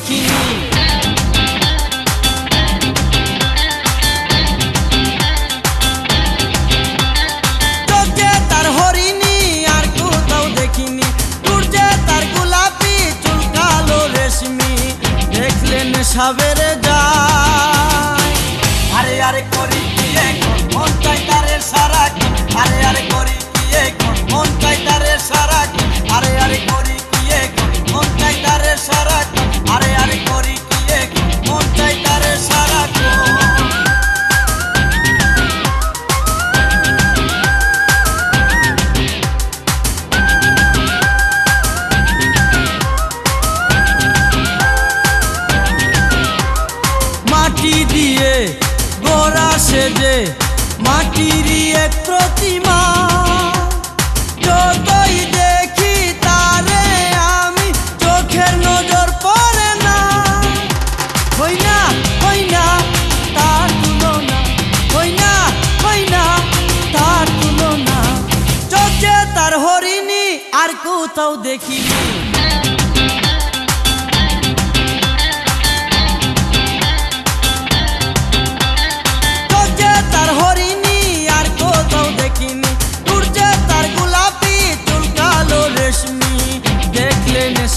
de মাটি দিয়ে গোড়া সেজে মাটির এক প্রতিমা। যতই দেখি তারে আমি, চোখের নজর পড়ে না। হই না হই না, তার তুলনা। হই না হই না, তার তুলনা। চোখে তার হরিণী, আর কোথাও দেখিনি।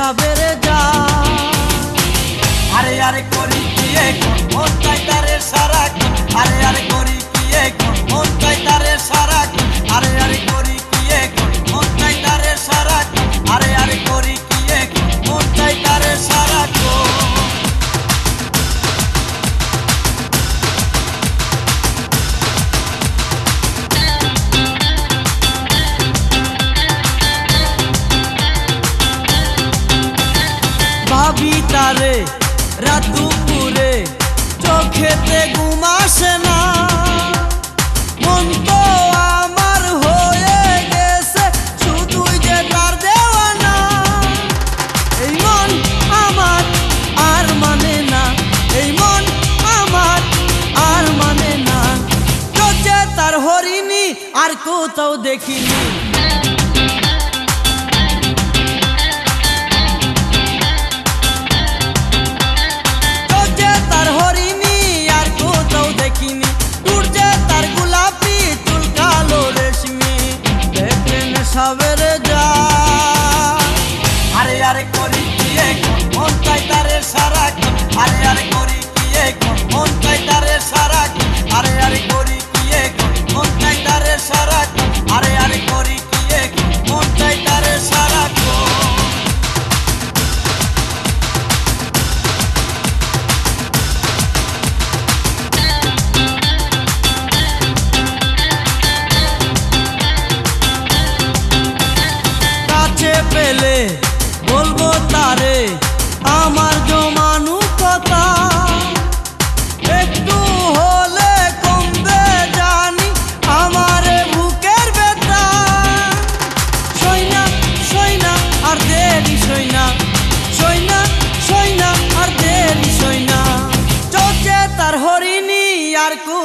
সাবের যা। আরে আরে করি দিয়ে কোন তাই তারে সারা আরে আরে করি রে রাত দুপুরে, চোখেতে ঘুম আসে না। মন তো আমার হয়ে গেছে, শুধুই যে তার দেওয়া না এই মন আমার আর মানে না, এই মন আমার আর মানে না। চোখে তার হরিণী, আর কোথাও দেখিনি। saber.